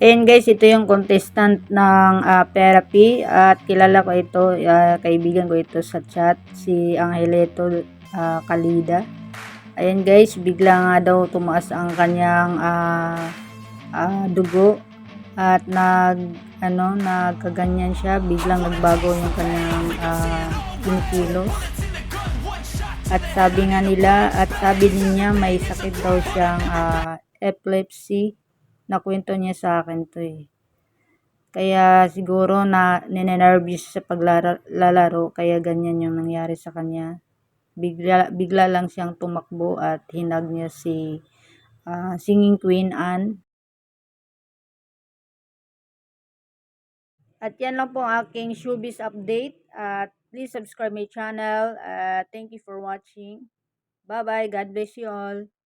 Ayan guys, ito yung contestant ng ah, therapy at kilala ko ito, ah, kaibigan ko ito sa chat, si Angeleto ah, Kalida. Ayan guys, bigla nga daw tumaas ang kanyang ah, ah, dugo at nag ano, nagkaganyan siya, biglang nagbago yung kanyang ah, kinikilos. At sabi nga nila, at sabi niya may sakit daw siyang ah, epilepsy. Nakwento niya sa akin to eh. Kaya siguro na ninenervous sa paglalaro kaya ganyan yung nangyari sa kanya. Bigla, bigla lang siyang tumakbo at hinag niya si ah, singing queen Anne. At yan lang po ang aking showbiz update. At please subscribe my channel. Uh, thank you for watching. Bye-bye. God bless you all.